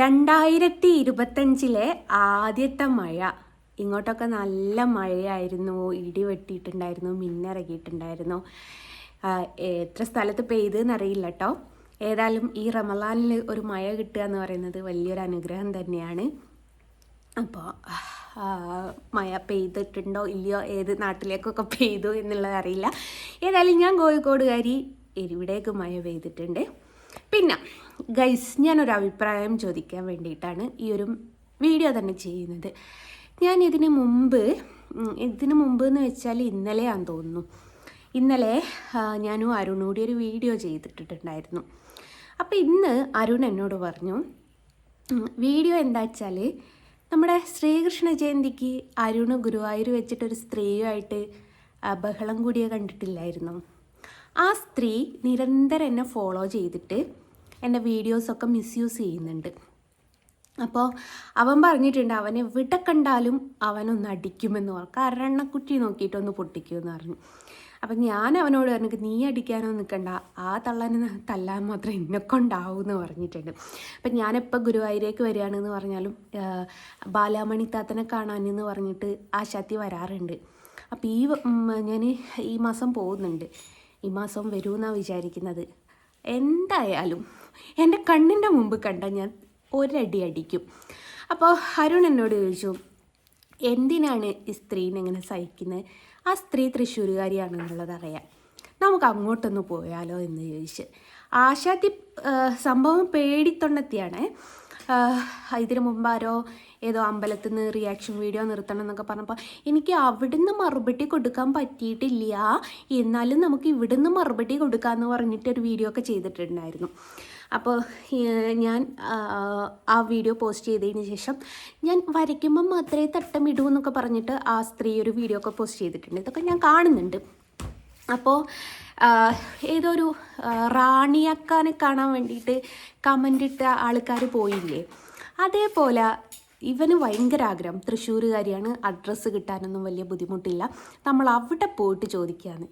രണ്ടായിരത്തി ഇരുപത്തഞ്ചിലെ ആദ്യത്തെ മഴ. ഇങ്ങോട്ടൊക്കെ നല്ല മഴയായിരുന്നു. ഇടി വെട്ടിയിട്ടുണ്ടായിരുന്നു. മിന്നിറങ്ങിയിട്ടുണ്ടായിരുന്നു എത്ര സ്ഥലത്ത് പെയ്തെന്നറിയില്ല കേട്ടോ ഏതായാലും ഈ റമലാനിൽ ഒരു മഴ കിട്ടുക എന്ന് പറയുന്നത് വലിയൊരു അനുഗ്രഹം തന്നെയാണ്. അപ്പോൾ മഴ പെയ്തിട്ടുണ്ടോ? ഇല്ലയോ? ഏത് നാട്ടിലേക്കൊക്കെ പെയ്തു എന്നുള്ളത് അറിയില്ല. ഏതായാലും ഞാൻ കോഴിക്കോടുകാരി ഇവിടേക്ക് മഴ പെയ്തിട്ടുണ്ട്? പിന്നെ ഗൈസ് ഞാനൊരു അഭിപ്രായം ചോദിക്കാൻ വേണ്ടിയിട്ടാണ് ഈ ഒരു വീഡിയോ തന്നെ ചെയ്യുന്നത്. ഞാൻ ഇതിന് മുമ്പ് ഇതിന് മുമ്പ് എന്ന് വെച്ചാൽ ഇന്നലെയാണെന്ന് തോന്നുന്നു. ഇന്നലെ ഞാനും അരുണോടി ഒരു വീഡിയോ ചെയ്തിട്ടിട്ടുണ്ടായിരുന്നു. അപ്പോൾ ഇന്ന് അരുൺ എന്നോട് പറഞ്ഞു വീഡിയോ എന്താ വെച്ചാൽ നമ്മുടെ ശ്രീകൃഷ്ണ ജയന്തിക്ക് അരുണ് ഗുരുവായൂർ വെച്ചിട്ടൊരു സ്ത്രീയുമായിട്ട് ബഹളം കൂടിയ കണ്ടിട്ടില്ലായിരുന്നു. ആ സ്ത്രീ നിരന്തരം എന്നെ ഫോളോ ചെയ്തിട്ട് എന്റെ വീഡിയോസൊക്കെ മിസ്യൂസ് ചെയ്യുന്നുണ്ട്. അപ്പോൾ അവൻ പറഞ്ഞിട്ടുണ്ട് അവനെ എവിടെ കണ്ടാലും അവനൊന്ന് അടിക്കുമെന്ന് പറഞ്ഞു. കരണക്കുറ്റി നോക്കിയിട്ടൊന്ന് പൊട്ടിക്കുമെന്ന് പറഞ്ഞു. അപ്പം ഞാൻ അവനോട് പറഞ്ഞു നീ അടിക്കാനോ നിൽക്കണ്ട. ആ തള്ളനെ തല്ലാൻ മാത്രം എന്നെ കൊണ്ടാവും എന്ന് പറഞ്ഞിട്ടുണ്ട്. അപ്പം ഞാനെപ്പോൾ ഗുരുവായൂരേക്ക് വരികയാണെന്ന് പറഞ്ഞാലും ബാലാമണി താത്തനെ കാണാനെന്ന് പറഞ്ഞിട്ട് ആ ശക്തി വരാറുണ്ട്. അപ്പോൾ ഈ ഞാൻ ഈ മാസം പോകുന്നുണ്ട്. ഈ മാസം വരുമെന്നാണ് വിചാരിക്കുന്നത്. എന്തായാലും എന്റെ കണ്ണിന്റെ മുമ്പ് കണ്ട ഞാൻ ഒരടി അടിക്കും. അപ്പോൾ അരുൺ എന്നോട് ചോദിച്ചു എന്തിനാണ് ഈ സ്ത്രീനെ ഇങ്ങനെ സഹിക്കുന്നത് ആ സ്ത്രീ തൃശ്ശൂരുകാരിയാണെന്നുള്ളത് അറിയാം നമുക്ക് അങ്ങോട്ടൊന്ന് പോയാലോ? എന്ന് ചോദിച്ച്. ആശാത്തി സംഭവം പേടിത്തൊണ്ടെത്തിയാണ് ഇതിനു മുമ്പ് ആരോ ഏതോ അമ്പലത്തിൽ നിന്ന് റിയാക്ഷൻ വീഡിയോ നിർത്തണം എന്നൊക്കെ പറഞ്ഞപ്പോൾ എനിക്ക് അവിടുന്ന് മറുപടി കൊടുക്കാൻ പറ്റിയിട്ടില്ല. എന്നാലും നമുക്ക് ഇവിടുന്ന് മറുപടി കൊടുക്കാമെന്ന് പറഞ്ഞിട്ട് ഒരു വീഡിയോ ഒക്കെ ചെയ്തിട്ടുണ്ടായിരുന്നു. അപ്പോൾ ഞാൻ ആ, ആ വീഡിയോ പോസ്റ്റ് ചെയ്തതിന് ശേഷം ഞാൻ വരയ്ക്കുമ്പം മാത്രമേ തട്ടമിടൂ എന്നൊക്കെ പറഞ്ഞിട്ട് ആ സ്ത്രീ ഒരു വീഡിയോ ഒക്കെ പോസ്റ്റ് ചെയ്തിട്ടുണ്ട്. ഇതൊക്കെ ഞാൻ കാണുന്നുണ്ട്. അപ്പോൾ ഏതൊരു റാണിയക്കാനെ കാണാൻ വേണ്ടിയിട്ട് കമന്റ് ഇട്ട ആൾക്കാർ പോയില്ലേ? അതേപോലെ ഇവന് ഭയങ്കര ആഗ്രഹം. തൃശ്ശൂരുകാരിയാണ് അഡ്രസ്സ് കിട്ടാനൊന്നും വലിയ ബുദ്ധിമുട്ടില്ല. നമ്മൾ അവിടെ പോയിട്ട് ചോദിക്കുകയാണ്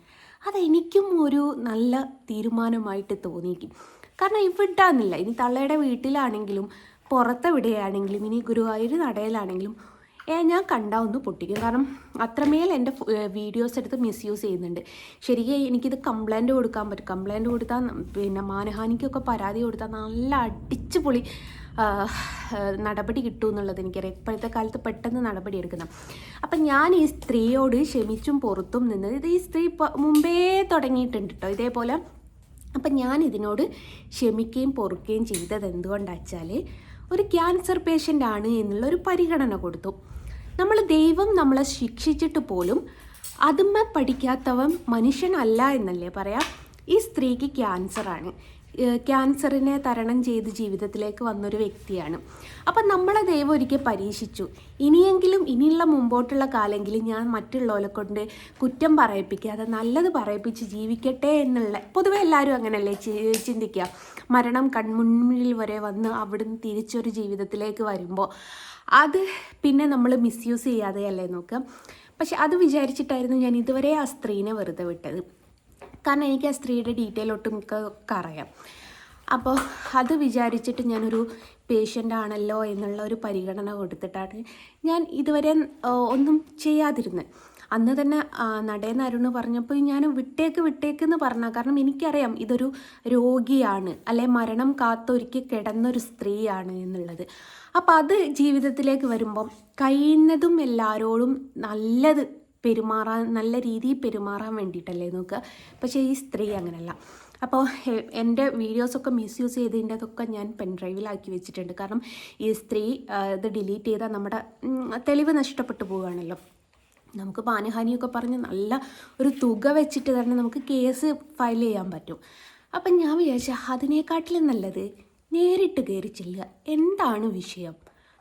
അതെനിക്കും ഒരു നല്ല തീരുമാനമായിട്ട് തോന്നിയിരിക്കും കാരണം ഇവിടാന്നില്ല. ഇനി തള്ളയുടെ വീട്ടിലാണെങ്കിലും പുറത്തെവിടെയാണെങ്കിലും ഇനി ഗുരുവായൂർ നടയിലാണെങ്കിലും ഞാൻ കണ്ടാൽ ഒന്ന് പൊട്ടിക്കും. കാരണം അത്രമേൽ എന്റെ വീഡിയോസ് എടുത്ത് മിസ്യൂസ് ചെയ്യുന്നുണ്ട്. ശരിക്കും എനിക്കിത് കംപ്ലൈന്റ് കൊടുക്കാൻ പറ്റും. കംപ്ലൈന്റ് കൊടുത്താൽ പിന്നെ മാനഹാനിക്കൊക്കെ പരാതി കൊടുത്താൽ നല്ല അടിച്ച് പൊളി നടപടി കിട്ടും എന്നുള്ളത് എനിക്കറിയാം. ഇപ്പോഴത്തെ കാലത്ത് പെട്ടെന്ന് നടപടി എടുക്കണം അപ്പം ഞാൻ ഈ സ്ത്രീയോട് ക്ഷമിച്ചും പുറത്തും നിന്ന് ഇത് ഈ സ്ത്രീ മുമ്പേ തുടങ്ങിയിട്ടുണ്ട് കേട്ടോ ഇതേപോലെ അപ്പം ഞാൻ ഇതിനോട് ക്ഷമിക്കുകയും പൊറുക്കുകയും ചെയ്തത് എന്തുകൊണ്ടാച്ചാൽ ഒരു ക്യാൻസർ പേഷ്യന്റ് ആണ് എന്നുള്ള ഒരു പരിഗണന കൊടുത്തു. നമ്മൾ ദൈവം നമ്മളെ ശിക്ഷിച്ചിട്ട് പോലും അതുമ്മ പഠിക്കാത്തവൻ മനുഷ്യനല്ല എന്നല്ലേ പറയാം? ഈ സ്ത്രീക്ക് ക്യാൻസറാണ് ക്യാൻസറിനെ തരണം ചെയ്ത് ജീവിതത്തിലേക്ക് വന്നൊരു വ്യക്തിയാണ്. അപ്പം നമ്മളെ ദൈവം ഒരിക്കൽ പരീക്ഷിച്ചു. ഇനിയെങ്കിലും ഇനിയുള്ള മുമ്പോട്ടുള്ള കാലെങ്കിലും ഞാൻ മറ്റുള്ളവരെ കൊണ്ട് കുറ്റം പറയിപ്പിക്കാതെ നല്ലത് പറയിപ്പിച്ച് ജീവിക്കട്ടെ എന്നുള്ള പൊതുവെ എല്ലാവരും അങ്ങനെയല്ലേ ചിന്തിക്കുക. മരണം കൺമുന്നിൽ വരെ വന്ന് അവിടുന്ന് തിരിച്ചൊരു ജീവിതത്തിലേക്ക് വരുമ്പോൾ അത് പിന്നെ നമ്മൾ മിസ്യൂസ് ചെയ്യാതെയല്ലേ നോക്കുക പക്ഷെ അത് വിചാരിച്ചിട്ടായിരുന്നു ഞാൻ ഇതുവരെ ആ സ്ത്രീനെ വെറുതെ വിട്ടത്. കാരണം എനിക്ക് ആ സ്ത്രീയുടെ ഡീറ്റെയിൽ ഒട്ടുമിക്ക ഒക്കെ അറിയാം. അപ്പോൾ അത് വിചാരിച്ചിട്ട് ഞാനൊരു പേഷ്യന്റ് ആണല്ലോ എന്നുള്ള ഒരു പരിഗണന കൊടുത്തിട്ടാണ് ഞാൻ ഇതുവരെ ഒന്നും ചെയ്യാതിരുന്നത്. അന്ന് തന്നെ നടേന്ന് അരുണ് പറഞ്ഞപ്പോൾ ഞാൻ വിട്ടേക്ക് വിട്ടേക്ക് എന്ന് പറഞ്ഞ കാരണം എനിക്കറിയാം ഇതൊരു രോഗിയാണ്. അല്ലെ മരണം കാത്തൊരുക്കി കിടന്നൊരു സ്ത്രീയാണ് എന്നുള്ളത്. അപ്പം അത് ജീവിതത്തിലേക്ക് വരുമ്പം കഴിയുന്നതും എല്ലാവരോടും നല്ലത് പെരുമാറാൻ നല്ല രീതിയിൽ പെരുമാറാൻ വേണ്ടിയിട്ടല്ലേ നോക്കുക. പക്ഷേ ഈ സ്ത്രീ അങ്ങനെയല്ല അപ്പോൾ എന്റെ വീഡിയോസൊക്കെ മിസ്യൂസ് ചെയ്തതിന്റെതൊക്കെ ഞാൻ പെൻഡ്രൈവിലാക്കി വെച്ചിട്ടുണ്ട്. കാരണം ഈ സ്ത്രീ ഇത് ഡിലീറ്റ് ചെയ്താൽ നമ്മുടെ തെളിവ് നഷ്ടപ്പെട്ടു പോവുകയാണല്ലോ. നമുക്ക് പാനഹാനിയൊക്കെ പറഞ്ഞ് നല്ല ഒരു തുക വെച്ചിട്ട് തന്നെ നമുക്ക് കേസ് ഫയൽ ചെയ്യാൻ പറ്റും. അപ്പം ഞാൻ വിചാരിച്ച അതിനേക്കാട്ടിലും നല്ലത് നേരിട്ട് കയറി ചെല്ലുക. എന്താണ് വിഷയം?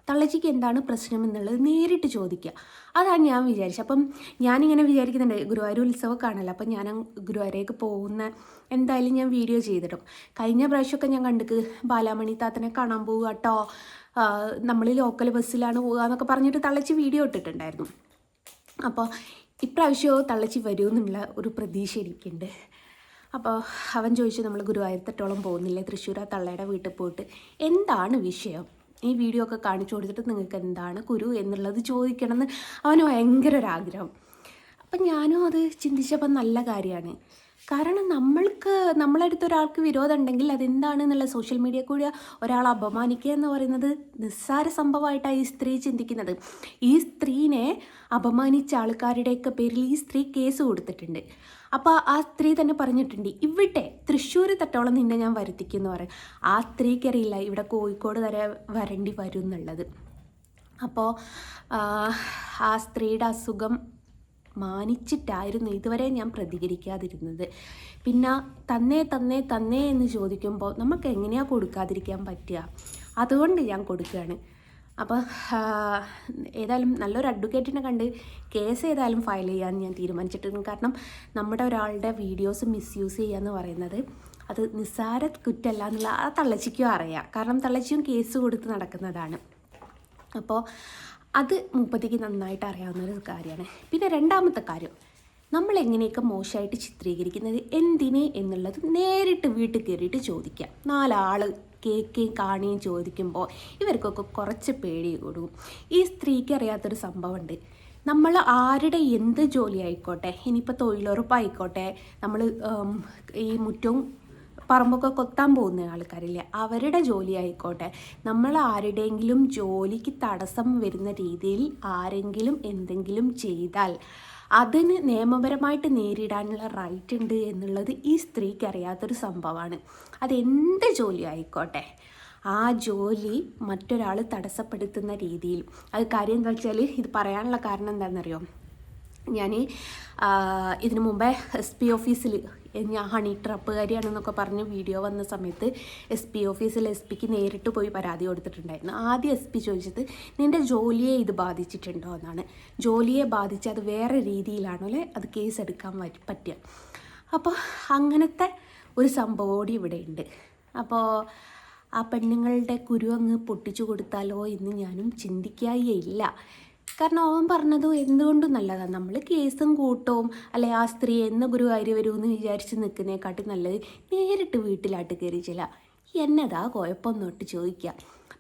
തള്ളച്ചിക്ക് എന്താണ് പ്രശ്നം എന്നുള്ളത് നേരിട്ട് ചോദിക്കുക. അതാണ് ഞാൻ വിചാരിച്ചത്. അപ്പം ഞാനിങ്ങനെ വിചാരിക്കുന്നുണ്ട് ഗുരുവായൂർ ഉത്സവമൊക്കെ ആണല്ലോ അപ്പം ഞാൻ ഗുരുവായൂരേക്ക് പോകുന്ന എന്തായാലും ഞാൻ വീഡിയോ ചെയ്തിടും. കഴിഞ്ഞ പ്രാവശ്യമൊക്കെ ഞാൻ കണ്ടിക്ക് ബാലാമണി താത്തനെ കാണാൻ പോവുക കേട്ടോ. നമ്മൾ ലോക്കൽ ബസ്സിലാണ് പോകുക എന്നൊക്കെ പറഞ്ഞിട്ട് തള്ളച്ചി വീഡിയോ ഇട്ടിട്ടുണ്ടായിരുന്നു. അപ്പോൾ ഇപ്രാവശ്യമോ തള്ളച്ചി വരുമെന്നുള്ള ഒരു പ്രതീക്ഷ എനിക്കുണ്ട്. അപ്പോൾ അവൻ ചോദിച്ചു നമ്മൾ ഗുരുവായൂരത്തെട്ടോളം പോകുന്നില്ലേ? തൃശ്ശൂർ ആ തള്ളയുടെ വീട്ടിൽ പോയിട്ട് എന്താണ് വിഷയം? ഈ വീഡിയോ ഒക്കെ കാണിച്ചു കൊടുത്തിട്ട് നിങ്ങൾക്ക് എന്താണ് കുരു എന്നുള്ളത് ചോദിക്കണമെന്ന് അവന് ഭയങ്കര ഒരാഗ്രഹം അപ്പം ഞാനും അത് ചിന്തിച്ചപ്പോൾ നല്ല കാര്യമാണ്. കാരണം നമ്മൾക്ക് നമ്മളടുത്ത് ഒരാൾക്ക് വിരോധം ഉണ്ടെങ്കിൽ അതെന്താണെന്നുള്ള സോഷ്യൽ മീഡിയ കൂടി ഒരാൾ അപമാനിക്കുക എന്ന് പറയുന്നത് നിസ്സാര സംഭവമായിട്ടാണ് ഈ സ്ത്രീ ചിന്തിക്കുന്നത്. ഈ സ്ത്രീനെ അപമാനിച്ച ആൾക്കാരുടെയൊക്കെ പേരിൽ ഈ സ്ത്രീ കേസ് കൊടുത്തിട്ടുണ്ട്. അപ്പോൾ ആ സ്ത്രീ തന്നെ പറഞ്ഞിട്ടുണ്ട് ഇവിടെ തൃശ്ശൂർ തട്ടോളം നിന്നെ ഞാൻ വരുത്തിക്കുന്നു പറയും. ആ സ്ത്രീക്കറിയില്ല ഇവിടെ കോഴിക്കോട് വരെ വരേണ്ടി വരും എന്നുള്ളത്. അപ്പോൾ ആ സ്ത്രീയുടെ അസുഖം മാനിച്ചിട്ടായിരുന്നു ഇതുവരെ ഞാൻ പ്രതികരിക്കാതിരുന്നത്. പിന്നെ തന്നേ തന്നേ തന്നേ എന്ന് ചോദിക്കുമ്പോൾ നമുക്ക് എങ്ങനെയാണ് കൊടുക്കാതിരിക്കാൻ പറ്റുക? അതുകൊണ്ട് ഞാൻ കൊടുക്കുകയാണ്. അപ്പോൾ ഏതായാലും നല്ലൊരു അഡ്വക്കേറ്റിനെ കണ്ട് കേസ് ഏതായാലും ഫയൽ ചെയ്യാൻ ഞാൻ തീരുമാനിച്ചിട്ടുണ്ട്. കാരണം നമ്മുടെ ഒരാളുടെ വീഡിയോസ് മിസ്യൂസ് ചെയ്യുക എന്ന് പറയുന്നത് അത് നിസ്സാര കുറ്റല്ല എന്നുള്ള ആ തള്ളച്ചിക്കും അറിയാം. കാരണം തള്ളച്ചിയും കേസ് കൊടുത്ത് നടക്കുന്നതാണ്. അപ്പോൾ അത് മൂപ്പത്തേക്ക് നന്നായിട്ട് അറിയാവുന്ന ഒരു കാര്യമാണ്. പിന്നെ രണ്ടാമത്തെ കാര്യം നമ്മൾ എങ്ങനെയൊക്കെ മോശമായിട്ട് ചിത്രീകരിക്കുന്നത് എന്തിനെ എന്നുള്ളത് നേരിട്ട് വീട്ടിൽ കയറിയിട്ട് ചോദിക്കാം. നാലാൾ കേൾക്കുകയും കാണുകയും ചോദിക്കുമ്പോൾ ഇവർക്കൊക്കെ കുറച്ച് പേടി കൊടുക്കും ഈ സ്ത്രീക്ക് അറിയാത്തൊരു സംഭവമുണ്ട്. നമ്മൾ ആരുടെ എന്ത് ജോലി ആയിക്കോട്ടെ ഇനിയിപ്പോൾ തൊഴിലുറപ്പായിക്കോട്ടെ നമ്മൾ ഈ മുറ്റവും പറമ്പൊക്കെ കൊത്താൻ പോകുന്ന ആൾക്കാരില്ലേ? അവരുടെ ജോലി ആയിക്കോട്ടെ. നമ്മൾ ആരുടെയെങ്കിലും ജോലിക്ക് തടസ്സം വരുന്ന രീതിയിൽ ആരെങ്കിലും എന്തെങ്കിലും ചെയ്താൽ അതിന് നിയമപരമായിട്ട് നേരിടാനുള്ള റൈറ്റ് ഉണ്ട് എന്നുള്ളത് ഈ സ്ത്രീക്ക് അറിയാത്തൊരു സംഭവമാണ്. അതെന്ത് ജോലി ആയിക്കോട്ടെ? ആ ജോലി മറ്റൊരാൾ തടസ്സപ്പെടുത്തുന്ന രീതിയിൽ. അത് കാര്യം എന്താ വെച്ചാൽ ഇത് പറയാനുള്ള കാരണം എന്താണെന്നറിയോ? ഞാൻ ഇതിനു മുമ്പേ എസ് പി ഓഫീസിൽ ഞാൻ ഹണി ട്രപ്പുകാരിയാണെന്നൊക്കെ പറഞ്ഞ് വീഡിയോ വന്ന സമയത്ത് എസ് പി ഓഫീസിൽ എസ് പിക്ക് നേരിട്ട് പോയി പരാതി കൊടുത്തിട്ടുണ്ടായിരുന്നു. ആദ്യം എസ് പി ചോദിച്ചത് നിന്റെ ജോലിയെ ഇത് ബാധിച്ചിട്ടുണ്ടോ? എന്നാണ്. ജോലിയെ ബാധിച്ച് അത് വേറെ രീതിയിലാണോ അല്ലെ അത് കേസ് എടുക്കാൻ പറ്റുക. അപ്പോൾ അങ്ങനത്തെ ഒരു സംഭവം കൂടി ഇവിടെ ഉണ്ട്. അപ്പോൾ ആ പെണ്ണുങ്ങളുടെ കുരു അങ്ങ് പൊട്ടിച്ചു കൊടുത്താലോ എന്ന് ഞാനും ചിന്തിക്കായില്ല. കാരണം അവൻ പറഞ്ഞത് എന്തുകൊണ്ടും നല്ലതാണ് നമ്മൾ കേസും കൂട്ടവും അല്ലെ ആ സ്ത്രീ എന്ന ഗുരുവായൂർ വരുമെന്ന് വിചാരിച്ച് നിൽക്കുന്നതിനെക്കാട്ടി നല്ലത് നേരിട്ട് വീട്ടിലാട്ട് കയറി ചില എന്നതാ കുഴപ്പമൊന്നോട്ട് ചോദിക്കുക.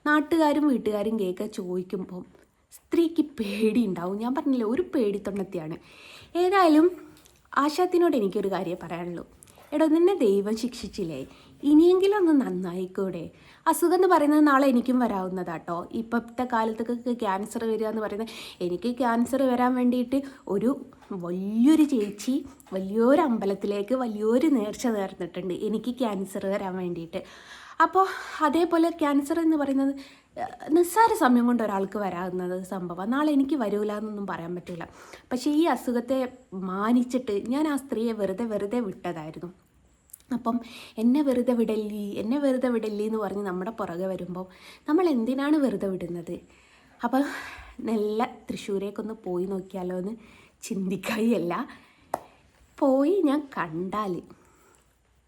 നാട്ടുകാരും വീട്ടുകാരും കേൾക്കുക ചോദിക്കുമ്പം സ്ത്രീക്ക് പേടി ഉണ്ടാവും ഞാൻ പറഞ്ഞില്ല ഒരു പേടിത്തൊണ്ണത്തെയാണ്. ഏതായാലും ആശാത്തിനോട് എനിക്കൊരു കാര്യം പറയാനുള്ളൂ. എടോ നിന്നെ ദൈവം ശിക്ഷിച്ചില്ലേ? ഇനിയെങ്കിലും ഒന്ന് നന്നായിക്കൂടെ. അസുഖം എന്ന് പറയുന്നത് നാളെ എനിക്കും വരാവുന്നതാട്ടോ. ഇപ്പോഴത്തെ കാലത്തൊക്കെ ക്യാൻസർ വരിക എന്ന് പറയുന്നത് എനിക്ക് ക്യാൻസർ വരാൻ വേണ്ടിയിട്ട് ഒരു വലിയൊരു ചേച്ചി വലിയൊരു അമ്പലത്തിലേക്ക് വലിയൊരു നേർച്ച നേർന്നിട്ടുണ്ട് എനിക്ക് ക്യാൻസർ വരാൻ വേണ്ടിയിട്ട്. അപ്പോൾ അതേപോലെ ക്യാൻസർ എന്ന് പറയുന്നത് നിസ്സാര സമയം കൊണ്ട് ഒരാൾക്ക് വരാവുന്നത് സംഭവം. നാളെ എനിക്ക് വരൂല എന്നൊന്നും പറയാൻ പറ്റില്ല പക്ഷേ ഈ അസുഖത്തെ മാനിച്ചിട്ട് ഞാൻ ആ സ്ത്രീയെ വെറുതെ വെറുതെ വിട്ടതായിരുന്നു. അപ്പം എന്നെ വെറുതെ വിടല്ലി എന്നെ വെറുതെ വിടല്ലി എന്ന് പറഞ്ഞ് നമ്മുടെ പുറകെ വരുമ്പോൾ നമ്മൾ എന്തിനാണ് വെറുതെ വിടുന്നത്? അപ്പം നല്ല തൃശ്ശൂരേക്കൊന്ന് പോയി നോക്കിയാലോ എന്ന് ചിന്തിക്കുകയല്ല പോയി ഞാൻ കണ്ടാൽ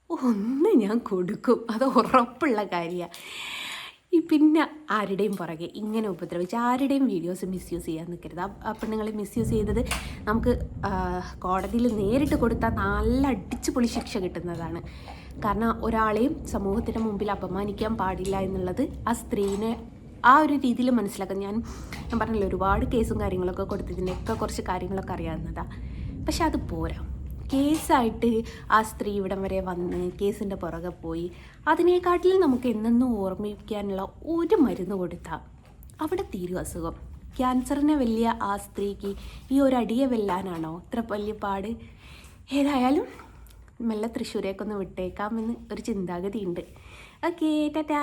ഒന്ന് ഞാൻ കൊടുക്കും. അത് ഉറപ്പുള്ള കാര്യമാണ് ഈ പിന്നെ ആരുടെയും പുറകെ ഇങ്ങനെ ഉപദ്രവിച്ച് ആരുടെയും വീഡിയോസ് മിസ്യൂസ് ചെയ്യാൻ നിൽക്കരുത്. ആ പെണ്ണുങ്ങൾ മിസ്യൂസ് ചെയ്തത് നമുക്ക് കോടതിയിൽ നേരിട്ട് കൊടുത്താൽ നല്ല അടിച്ച് പൊളി ശിക്ഷ കിട്ടുന്നതാണ്. കാരണം ഒരാളെയും സമൂഹത്തിന്റെ മുമ്പിൽ അപമാനിക്കാൻ പാടില്ല എന്നുള്ളത് ആ സ്ത്രീനെ ആ ഒരു രീതിയിൽ മനസ്സിലാക്കാൻ ഞാൻ ഞാൻ പറഞ്ഞില്ല ഒരുപാട് കേസും കാര്യങ്ങളൊക്കെ കൊടുത്തതിന്റെയൊക്കെ കുറച്ച് കാര്യങ്ങളൊക്കെ അറിയാവുന്നതാണ് പക്ഷെ അത് പോരാ. കേസായിട്ട് ആ സ്ത്രീ ഇവിടം വരെ വന്ന് കേസിന്റെ പുറകെ പോയി. അതിനേക്കാട്ടിൽ നമുക്ക് എന്നെന്നും ഓർമ്മിക്കാനുള്ള ഒരു മരുന്ന് കൊടുത്താൽ അവിടെ തീരും അസുഖം. ക്യാൻസറിനെ വലിയ ആ സ്ത്രീക്ക് ഈ ഒരു അടിയെ വെല്ലാനാണോ ഇത്ര വലിയ പാട്? ഏതായാലും മെല്ലെ തൃശ്ശൂരേക്കൊന്ന് വിട്ടേക്കാമെന്ന് ഒരു ചിന്താഗതിയുണ്ട്. ഓക്കേ ടാറ്റാ